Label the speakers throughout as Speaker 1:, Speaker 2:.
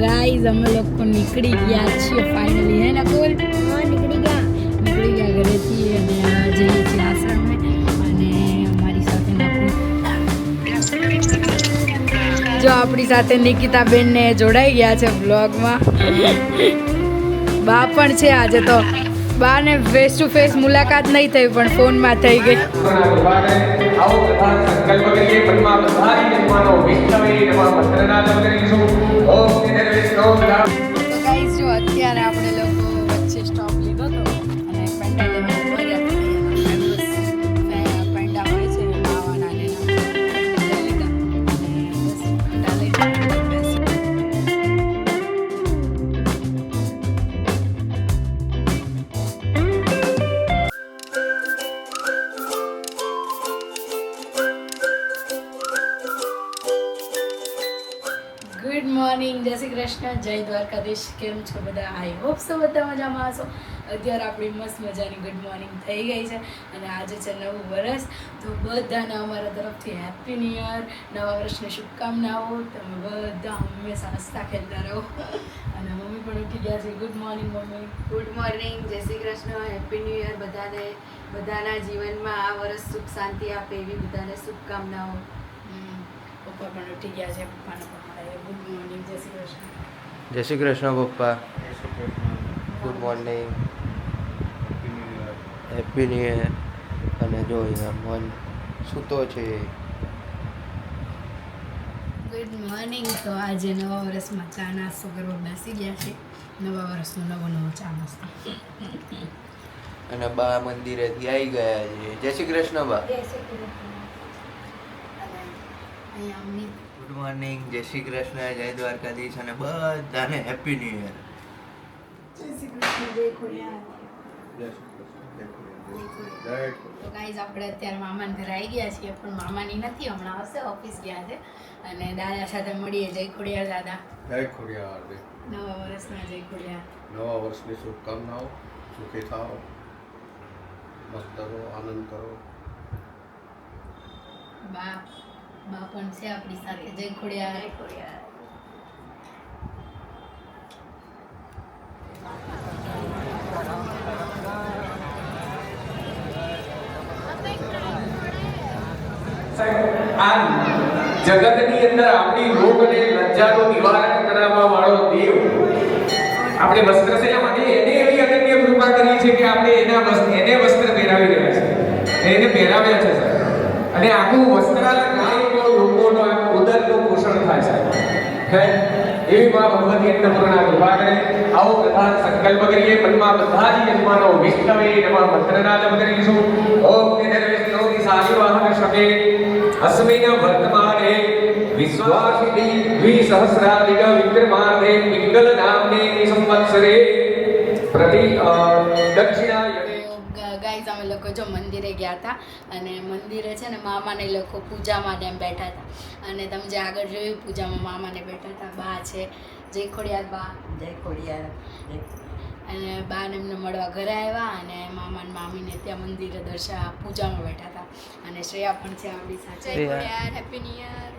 Speaker 1: Guys અમે લોકો નીકળી ગયા છીએ ફાઇનલી હે નકુલ
Speaker 2: નીકળી ગયા.
Speaker 1: નીકળી ગયા ઘરેથી અને જઈએ છીએ આશ્રમે અને અમારી સાથે નકુલ જો આપણી સાથે નિકિતાબેનને જોડાઈ ગયા છે બ્લોગમાં બા પણ છે આજે તો. બા ને ફેસ ટુ ફેસ મુલાકાત નહીં થઈ પણ ફોનમાં થઈ ગઈ.
Speaker 3: આવો સંકલ્પ કરીએ મનમાં વિષ્ણવે કરીશું
Speaker 1: અત્યારે આપણે લોકો વચ્ચે સ્ટોપ છો બધા? આઈ હોપ સો બધા મજામાં હશો. અત્યારે આપણી મસ્ત મજાની ગુડ મોર્નિંગ થઈ ગઈ છે અને આજે છે નવું વર્ષ તો બધાને અમારા તરફથી હેપી ન્યુ યર નવા વર્ષની શુભકામનાઓ. તમે બધા હંમેશા હસતા ખેલતા રહો. અને મમ્મી પણ ઉઠી ગયા છે. Good morning mummy.
Speaker 4: Good morning Jai Shri Krishna. Happy new year બધાને. બધાના જીવનમાં આ વર્ષ સુખ શાંતિ આપે એવી બધાને શુભકામનાઓ.
Speaker 1: પપ્પા પણ ઉઠી ગયા છે. પપ્પાના પપ્પા ગુડ મોર્નિંગ જય Shri Krishna.
Speaker 5: Jai Shri Krishna papa. Good morning happy new year અને જો અહીંયા મન સૂતો છે.
Speaker 1: ગુડ મોર્નિંગ તો આજે નવા વર્ષમાં ચા નાસ્તો કરવા બેસી ગયા છે. નવા વર્ષનો નવો નવો ચા નાસ્તો.
Speaker 5: અને બા મંદિરેથી આવી ગયા છે. જય શ્રી કૃષ્ણ બા.
Speaker 1: અને અહીંયા અમની
Speaker 5: ગુડ મોર્નિંગ જય શ્રી કૃષ્ણ જય દ્વારકાધીશ અને બધાને હેપી ન્યુ યર
Speaker 1: તો ગાઈઝ આપણે અત્યારે મામાને ઘરે આવી ગયા છીએ પણ મામાની નથી હમણાં આવશે ઓફિસ ગયા છે. અને દાદા સાથે મળીએ જય ખોડિયાર દાદા.
Speaker 6: જય ખોડિયાર જય
Speaker 1: નવા વર્ષના જય ખોડિયાર.
Speaker 6: નવા વર્ષની શુભકામનાઓ સુખી થાઓ મસ્ત રહો આનંદ કરો.
Speaker 1: બા બા પણ છે આપણી સાથે. જય ખોડિયા જય
Speaker 3: ખોડિયા જગતની અંદર આપણી રોગ અને લજ્જાનું નિવારણ કરાવવા વાળો દેવ. આપણે વસ્ત્ર છે માટે એને એવી અનન્ય કૃપા કરી છે કે આપણે એના વસ્ત્ર એને વસ્ત્ર પહેરાવી રહ્યા છે એને પહેરાવ્યા છે અને આખું વસ્ત્રાલય હે એવી માં ભગવતી અન્નપૂર્ણા કૃપા આવો પ્રધાન સંકલ્પ કરીએ. મનમાં બધા જ યજમાનો વિષ્ણવે નમઃ મંત્રનાદ કરીશું ઓમ નિર્વિષ્ણુ દિશાલી વાહન શકે અસ્મિન વર્તમાને વિશ્વાસિની દ્વિસહસ્રાધિક વિક્રમાર્ધે પિંગલ નામને સંવત્સરે. પ્રતિ
Speaker 1: અમે લોકો જો મંદિરે ગયા હતા અને મંદિરે છે ને મામાને એ લોકો પૂજામાં એમ બેઠા હતા અને તમે જે આગળ જોયું પૂજામાં મામાને બેઠા હતા બા છે જય ખોડિયાર બા.
Speaker 4: જય ખોડિયાર.
Speaker 1: અને બાને એમને મળવા ઘરે આવ્યા અને મામા અને મામીને ત્યાં મંદિરે દર્શા પૂજામાં બેઠા હતા અને શ્રેયા પણ છે આપણી સાથે.
Speaker 5: જય ખોડિયાર,
Speaker 1: હેપી ન્યુ યર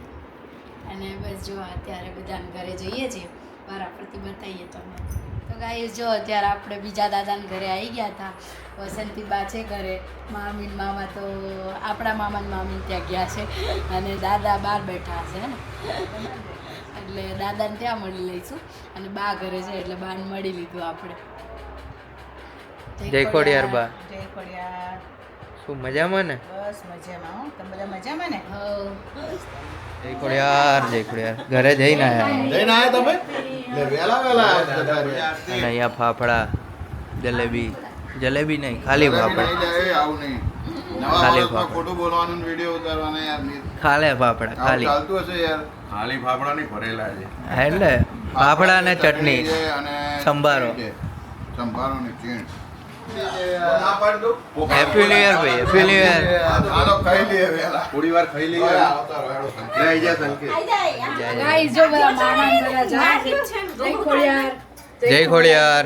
Speaker 1: અને બસ જો અત્યારે બધાને ઘરે જઈએ છીએ વારાફરતી બતાવીએ તમને તો ગાય જો અત્યારે આપણે બીજા દાદાના ઘરે આવી ગયા હતા વસંતી બા છે ઘરે મામી ને મામા તો આપણા મામા મામીન મામી ત્યાં ગયા છે અને દાદા બહાર બેઠા હશે ને? એટલે દાદાને ત્યાં મળી લઈશું અને બા ઘરે છે એટલે બાને મળી લીધું આપણે.
Speaker 5: જય ખોડિયાર બા.
Speaker 4: જય ખોડિયાર.
Speaker 5: શું મજામાં ને?
Speaker 4: બસ મજામાં હું. તમે બધા મજામાં ને?
Speaker 1: હો
Speaker 5: જય ખોડિયાર જય ખોડિયાર. ઘરે જઈને આયા.
Speaker 6: જઈને આયા તમે?
Speaker 5: અહીંયા ફાફડા જલેબી જલેબી નહીં ખાલી ફાફડા. ખાલી
Speaker 6: ખોટું બોલવાનું વીડિયો ઉતારવાના યાર
Speaker 5: ખાલે ફાફડા ખાલી.
Speaker 6: ચાલતું હશે યાર. ખાલી ફાફડા નહીં ભરેલા છે.
Speaker 5: એટલે ફાફડા ને ચટણી
Speaker 6: અને
Speaker 5: સંભારો.
Speaker 6: છે. સંભારો ને ચીણ.
Speaker 5: હેપી ન્યુ યર ભાઈ. હેપી ન્યુ યર
Speaker 6: હાલો ખાઈ લઈએ વહેલા. થોડી વાર ખાઈ લઈએ. આવતા રહો, હેડો, સંકેત. લઈ જા સંકેત.
Speaker 1: ગાઈસ જો બધા મામા ને બધા જાય. છે જય ખોડિયાર.
Speaker 5: જય ખોડિયાર.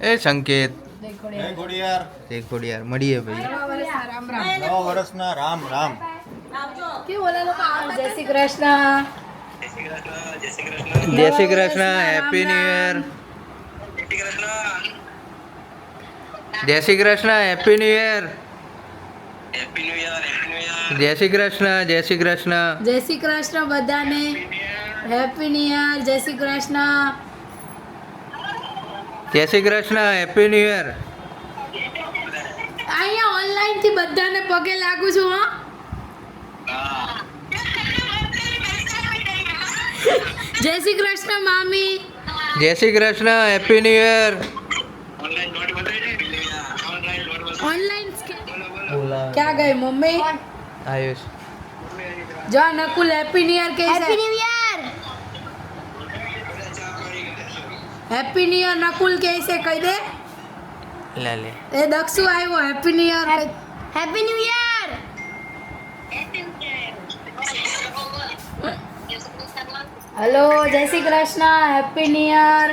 Speaker 5: એ સંકેત.
Speaker 1: જય ખોડિયાર.
Speaker 5: જય ખોડિયાર. મળીએ ભાઈ.
Speaker 1: નવા વર્ષના રામ રામ.
Speaker 7: નવા વર્ષના રામ રામ.
Speaker 1: કેવું ઓલા લોકો આવે? Jai Shri Krishna.
Speaker 5: Jai Shri Krishna. Happy new year Jai Shri Krishna. Happy new year Jai Shri Krishna જય શ્રી કૃષ્ણ.
Speaker 1: જય શ્રી કૃષ્ણ બધાને. Happy new year Jai Shri Krishna.
Speaker 5: Jai Shri Krishna happy new year
Speaker 1: અહીંયા ઓનલાઈનથી બધાને પગે લાગુ છું હા. જય શ્રી કૃષ્ણ મામી.
Speaker 5: Jai Shri Krishna happy new year
Speaker 1: ક્યાં ગઈ મમ્મી
Speaker 5: આયુષ
Speaker 1: જો આ નકુલ હેપી ન્યુ યર કે happy new year happy new year Nakul કે છે કહી દે
Speaker 5: લે લે
Speaker 1: એ દક્ષુ આવ્યો happy new year happy new year hello Jai Shri Krishna happy new year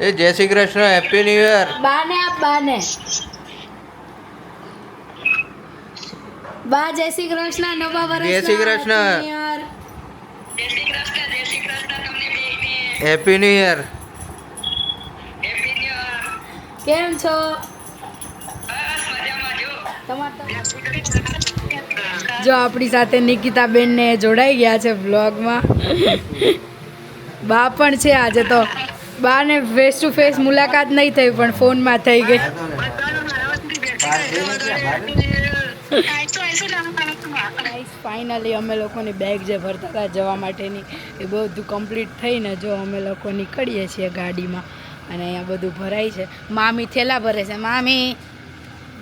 Speaker 5: એ Jai Shri Krishna happy new year
Speaker 1: બાને આપ બાને બા જય શ્રી કૃષ્ણ નવા વર્ષ
Speaker 5: Jai Shri Krishna. Happy new year
Speaker 1: કેમ છો? તમાર જો આપણી સાથે નિકિતા બેન ને જોડાઈ ગયા છે બ્લોગમાં બા પણ છે આજે તો. બા ને ફેસ ટુ ફેસ મુલાકાત નહીં થઈ પણ ફોનમાં થઈ ગઈ. ફાઇનલી અમે લોકોની બેગ જે ભરતા હતા જવા માટેની, એ બધું કમ્પ્લીટ થઈને જો અમે લોકો નીકળીએ છીએ ગાડીમાં અને અહીંયા બધું ભરાય છે. મામી થેલા ભરે છે. મામી!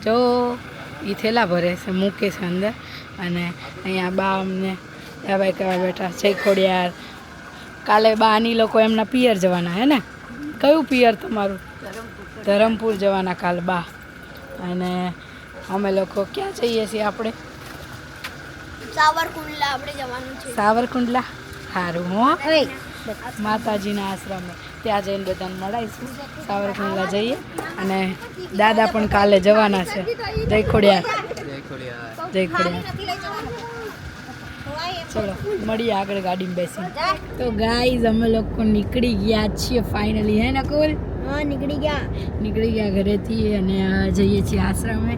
Speaker 1: જો એ થેલા ભરે છે મૂકે છે અંદર. અને અહીંયા બા અમને ભાઈ કહેવા બેઠા? છે ખોડિયાર કાલે બાની લોકો એમના પિયર જવાના, હે ને? કયું પિયર તમારું? ધરમપુર જવાના કાલ બા. અને અમે લોકો ક્યાં જઈએ છીએ આપણે?
Speaker 2: સાવરકુંડલા આપણે જવાનું છે.
Speaker 1: સાવરકુંડલા? સારું હો. માતાજીના આશ્રમે. ત્યાં જઈને બધાને મળાઈશું. સાવરકુંડલા જઈએ અને દાદા પણ કાલે જવાના છે. જય ખોડિયા જય ખોડિયા ચલો મળીએ આગળ ગાડીમાં બેસી તો ગાઈઝ અમે લોકો નીકળી ગયા છીએ ફાઇનલી હે નકુલ
Speaker 2: હા નીકળી ગયા.
Speaker 1: નીકળી ગયા ઘરેથી અને જઈએ છીએ આશ્રમે.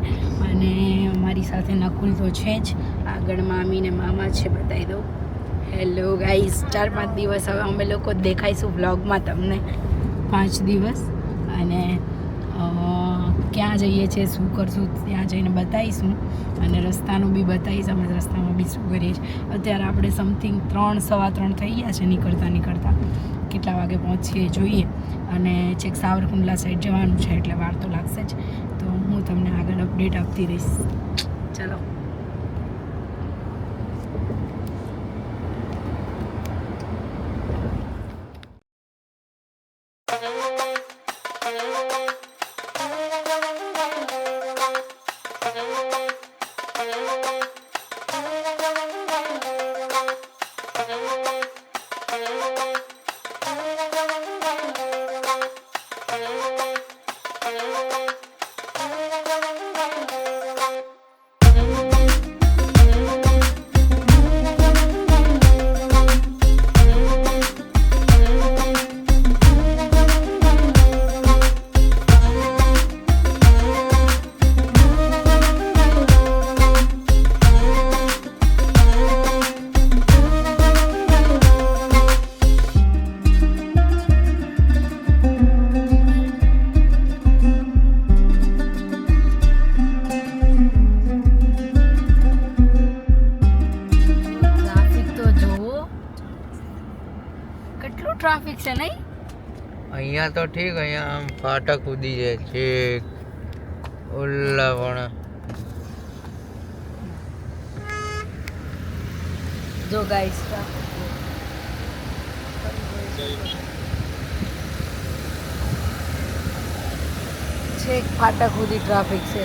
Speaker 1: અને અમારી સાથે નકુલ તો છે જ. આગળ મામી ને મામા છે, બતાવી દઉં. હેલો ગાઈસ ચાર, પાંચ દિવસ હવે અમે લોકો દેખાઈશું વ્લોગમાં તમને. પાંચ દિવસ. અને ક્યાં જઈએ છીએ શું કરશું, ત્યાં જઈને બતાવીશું. અને રસ્તાનું બી બતાવીશ. અમે રસ્તામાં બી શું કરીએ છીએ. અત્યારે આપણે સમથિંગ ત્રણ, સવા ત્રણ થઈ ગયા છે, નીકળતા નીકળતા. કેટલા વાગે પહોંચીએ જોઈએ. અને છેક સાવરકુંડલા સાઈડ જવાનું છે, એટલે વાર તો લાગશે જ. તમને આગળ અપડેટ આપતી રહીશ. ચલો. ટ્રાફિક છે નહીં?
Speaker 5: અહીંયા તો ઠીક અહીંયા આમ ફાટક ઉડી જાય છે. ઓલા પણ
Speaker 1: જો ગાઈસ છેક ફાટક સુધી ટ્રાફિક છે.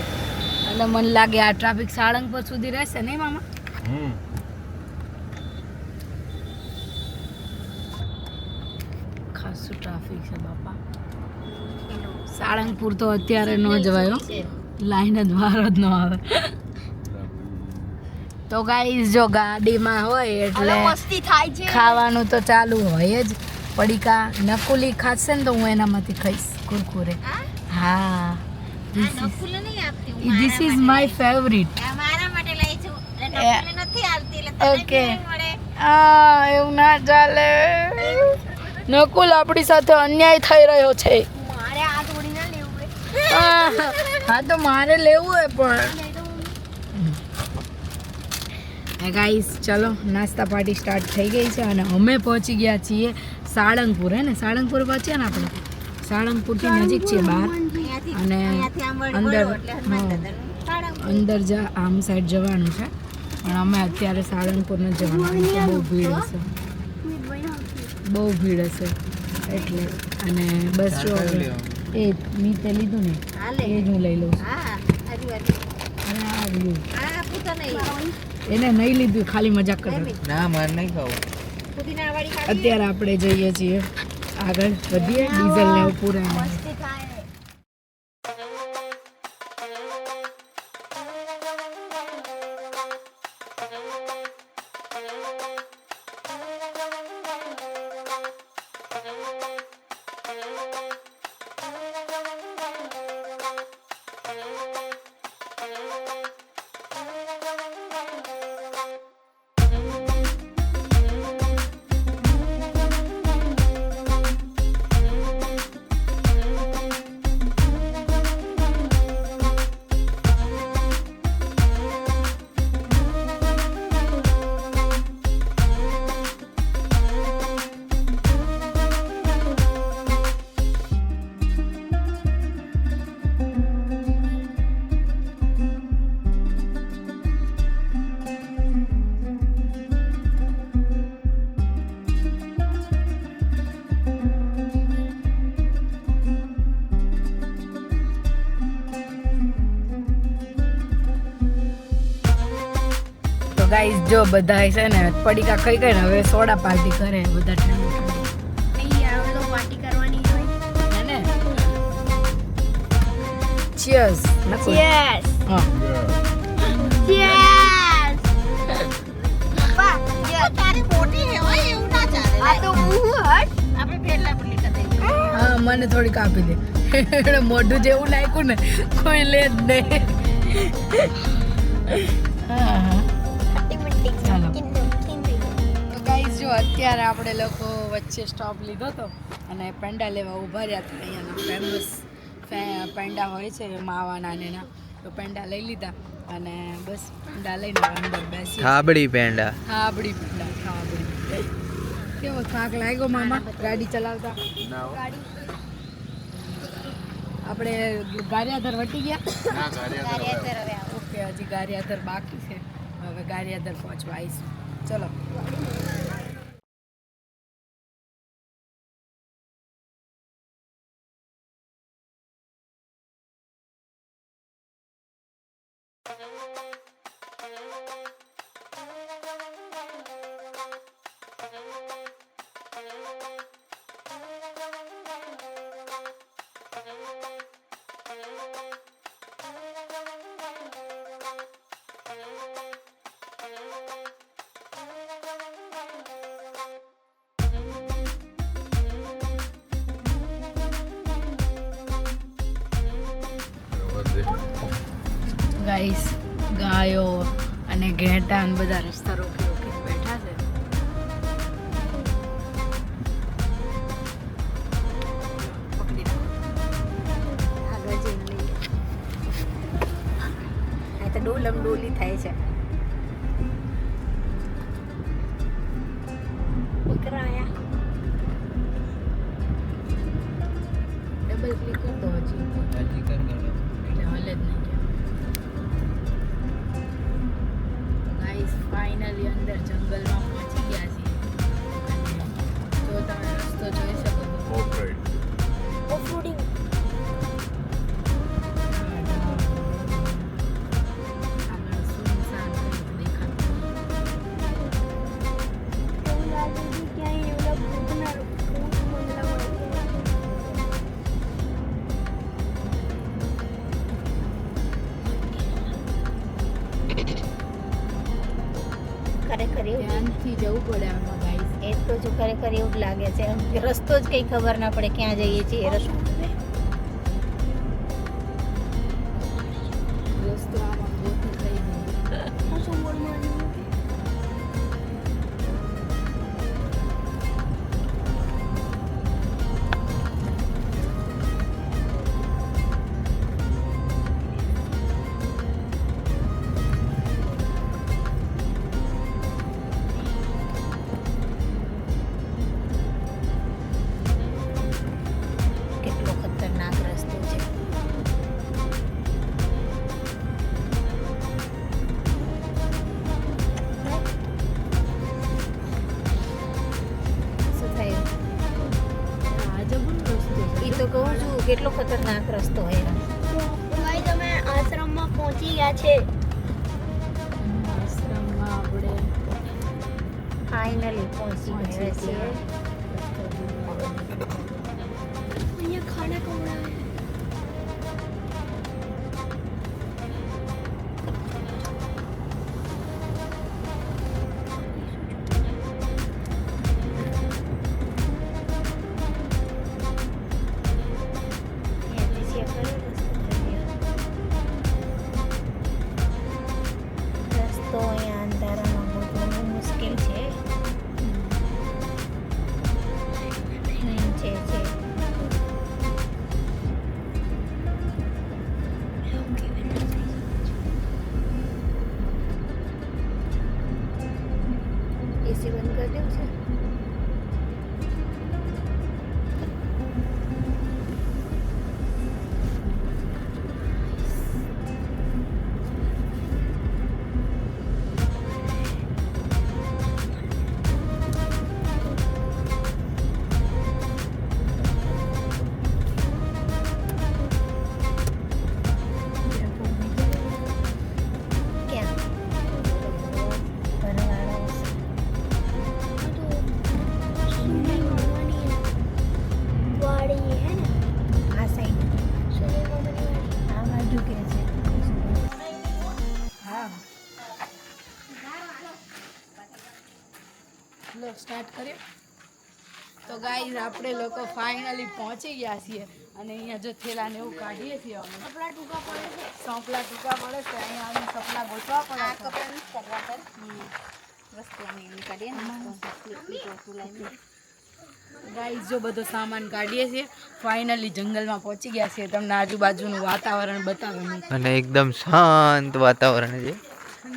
Speaker 1: અને મને લાગે આ ટ્રાફિક સાળંગપુર સુધી રહેશે નહીં મામા? ખાસું ટ્રાફિક છે બાપા. સાળંગપુર તો અત્યારે ન જવાય લાઈન જ બહાર જ ન આવે. તો ગાઈઝ જો ગાડીમાં હોય એટલે ખાવાનું તો ચાલુ હોય જ. પડીકા નકુલી ખાશે ને તો હું એનામાંથી ખાઈશ કુરકુરે. હા? ધીસ ઇઝ માય ફેવરિટ આ એવું ના ચાલે. નકુલ આપણી સાથે અન્યાય થઈ રહ્યો છે.
Speaker 2: મારે આ થોડી ના લેવું
Speaker 1: હા તો મારે લેવું હે પણ. ગાઈસ ચલો નાસ્તા પાર્ટી સ્ટાર્ટ થઈ ગઈ છે અને અમે પહોંચી ગયા છીએ સાળંગપુર હે ને? સાળંગપુર પહોંચ્યા ને આપણે? સાળંગપુરથી નજીક છે બહાર. અને અંદર. અંદર જા આમ સાઈડ જવાનું છે. પણ અમે અત્યારે સાળંગપુર ન જવાનું બહુ ભીડ હશે બહુ ભીડ હશે. એટલે અને બસ જો એ મી તે લીધું ને એ જ હું લઈ લઉં એને નહીં લીધું ખાલી મજાક કરતા
Speaker 5: ના મારે નહીં ખાવું.
Speaker 1: અત્યારે આપણે જઈએ છીએ. આગળ વધીએ ડીઝલ ને પૂરા જો બધા છે ને પડીકા ખાઈ ખાઈ ને હવે સોડા પાર્ટી કરે બધા હે
Speaker 2: તારી મોટી હે હોય એવું ના ચાલે. આ તો હું હટ. આપણે થઈ
Speaker 1: હા મને થોડીક આપી દે. એણે મોઢું જેવું નાખ્યું ને કોઈ લે જ નહીં. હા. અત્યારે આપણે લોકો વચ્ચે સ્ટોપ લીધો હતો અને પેંડા લેવા ઊભા રહ્યા હતા. અહીંયાના ફેમસ પેંડા હોય છે માવાના ને એના તો પેંડા લઈ લીધા અને બસ પેંડા લઈને અંદર બેસી
Speaker 5: થાબડી પેંડા.
Speaker 1: થાબડી પેંડા થાબડી. કેવો થાક લાગ્યો મામા? ગાડી ચલાવતા? આપણે ગારિયાધર વટી ગયા? ઓકે હજી ગારિયાધર બાકી છે. હવે ગારિયાધર પહોંચવા આવીશું. ચલો. ગાઈસ ગાયો અને ઘેટા અને બધા રસ્તા રોકી
Speaker 2: ખરેખર એવું જ લાગે છે. રસ્તો જ કંઈ ખબર ના પડે ક્યાં જઈએ છીએ. રસ્તો
Speaker 1: ગયા
Speaker 2: છે.
Speaker 7: આશ્રમમાં
Speaker 1: આપણે
Speaker 2: ફાઇનલી પહોંચી ગયા છીએ.
Speaker 7: અહીંયા ખાના ખવડાવે
Speaker 1: સ્ટાર્ટ કર્યો. તો ગાઈઝ આપણે લોકો ફાઇનલી પહોંચી ગયા છીએ. અને અહીંયા જો થેલાને એવું કાઢીએ છીએ અમે.
Speaker 7: કપડા ટૂંકા પડે છે.
Speaker 1: સોંપલા ટૂંકા પડે છે અહીંયા અમે સપના ગોઠવા પડે
Speaker 2: આ કપડાં કરવા પર વસ્તુ અમે એની કાઢીએ ને
Speaker 1: ગાઈઝ જો બધો સામાન કાઢીએ છીએ ફાઇનલી જંગલમાં પહોંચી ગયા છીએ. તમને આજુબાજુનું વાતાવરણ બતાવે
Speaker 5: અને એકદમ શાંત વાતાવરણ છે.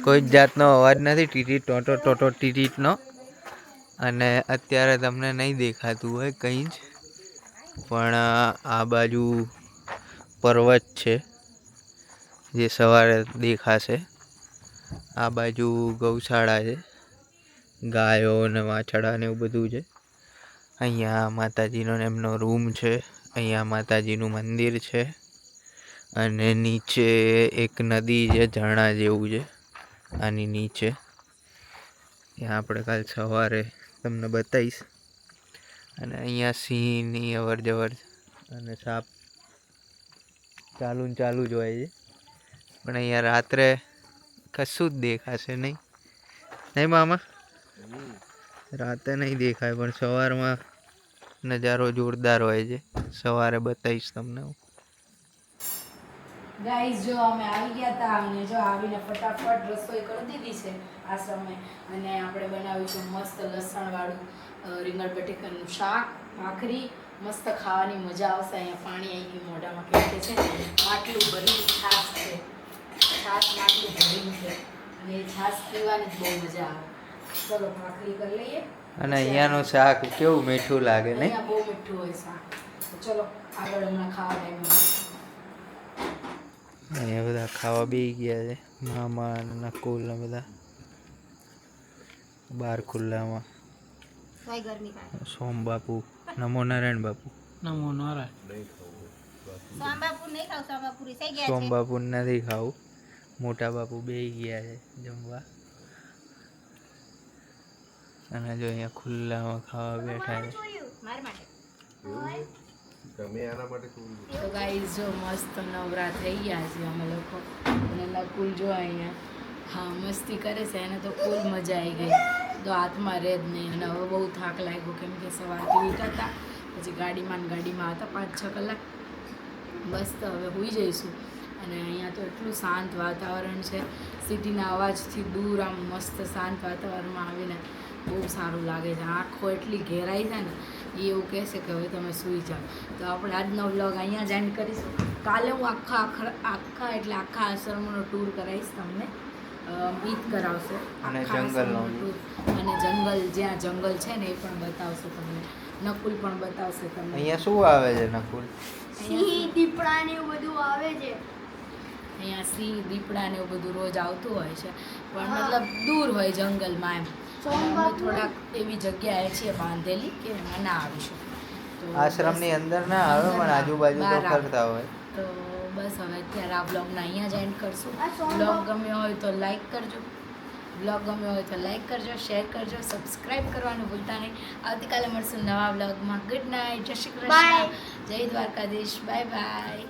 Speaker 5: કોઈ જ જાતનો અવાજ નથી ટીટી ટોટો ટોટો ટીટીટનો. અને અત્યારે તમને નહીં દેખાતું હોય કંઈ જ, પણ આ બાજુ પર્વત છે, જે સવારે દેખાશે. આ બાજુ ગૌશાળા છે, ગાયો ને વાછડા ને એવું બધું છે. અહીંયા માતાજીનો એમનો રૂમ છે, અહીંયા માતાજીનું મંદિર છે, અને નીચે એક નદી છે, ઝરણા જેવું છે, આની નીચે. ત્યાં આપણે કાલ સવારે તમને બતાવીશ અને અહીંયા સિંહની અવર જવર અને સાપ ચાલુ ને ચાલુ જ હોય છે. પણ અહીંયા રાત્રે કશું જ દેખાશે નહીં. નહીં મામા? રાતે નહીં દેખાય પણ સવારમાં નજારો જોરદાર હોય છે. સવારે બતાવીશ તમને હું.
Speaker 1: ગાઈઝ જો અમે આવી ગયા હતા અને જો આવીને ફટાફટ રસોઈ કરી દીધી છે આ સમય અને આપણે બનાવીશું મસ્ત લસણવાળું રીંગણ બટેકાનું શાક ભાખરી. મસ્ત ખાવાની મજા આવશે. અહીંયા પાણી આવી ગયું મોઢામાં કે છે માટલું ભરી છાશ છે. છાશ માટલું ભરી છે. અને છાશ પીવાની બહુ મજા આવે. ચલો ભાખરી કરી લઈએ.
Speaker 5: અને અહીંયાનું શાક કેવું મીઠું લાગે
Speaker 1: ને બહુ મીઠું હોય શાક. ચલો આગળ હમણાં ખાવા ટાઈમે
Speaker 5: અહીંયા બધા ખાવા બી ગયા છે. મામા અને નકુલ ને બધા. બાર ખુલ્લામાં. સોમ બાપુ નમો નારાયણ બાપુ.
Speaker 2: નમો નારાયણ. ખાવ સોમબાપુર થઈ ગયા
Speaker 5: સોમ બાપુ નથી ખાવું. મોટા બાપુ બે ગયા છે જમવા. અને જો અહીંયા ખુલ્લામાં ખાવા બેઠા છે.
Speaker 2: મારા માટે.
Speaker 6: તમે એના માટે શું
Speaker 1: તો ગાઈઝ જો મસ્ત નવરા થઈ ગયા છે અમે લોકો. અને નકુલ જો અહીંયા. હા, મસ્તી કરે છે, એને તો ફૂલ મજા આવી ગઈ. તો હાથમાં રહે જ નહીં. અને હવે બહુ થાક લાગ્યો, કેમ કે સવારથી હતા પછી ગાડીમાં ગાડીમાં હતા પાંચ છ કલાક. બસ તો હવે હોઈ જઈશું. અને અહીંયા તો એટલું શાંત વાતાવરણ છે. સિટીના અવાજથી દૂર આમ મસ્ત શાંત વાતાવરણમાં આવીને બહુ સારું લાગે છે. આંખો એટલી ઘેરાઈ છે ને એ એવું કહેશે કે હવે તમે સૂઈ જાઓ. તો આપણે આજનો વ્લોગ અહીંયા જ એન્ડ કરીશું. કાલે હું આખા આખા આખા એટલે આખા આશ્રમનો ટૂર કરાવીશ તમને. ઈદ કરાવશે.
Speaker 5: અને
Speaker 1: tour. અને જંગલ જ્યાં જંગલ છે ને એ પણ બતાવશે તમને. નકુલ પણ બતાવશે તમને.
Speaker 5: અહીંયા શું આવે છે નકુલ?
Speaker 7: સિંહ દીપડા ને એવું બધું આવે છે.
Speaker 1: અહીંયા સિંહ દીપડા ને એવું બધું રોજ આવતું હોય છે. પણ મતલબ દૂર હોય જંગલમાં એમ. થોડાક એવી જગ્યાએ છીએ બાંધેલી કે એમાં ના આવી તો
Speaker 5: આશ્રમની અંદર ના આવે પણ આજુબાજુ તો ફરતા હોય.
Speaker 1: તો બસ હવે અત્યારે આ બ્લોગને અહીંયા જ એન્ડ કરશું. બ્લોગ ગમ્યો હોય તો લાઈક કરજો. બ્લોગ ગમ્યો હોય તો લાઈક કરજો શેર કરજો સબસ્ક્રાઈબ કરવાનું ભૂલતા નહીં. આવતીકાલે મળશું નવા બ્લોગમાં ગુડ નાઇટ જય શ્રી કૃષ્ણ. જય દ્વારકાધીશ. Bye bye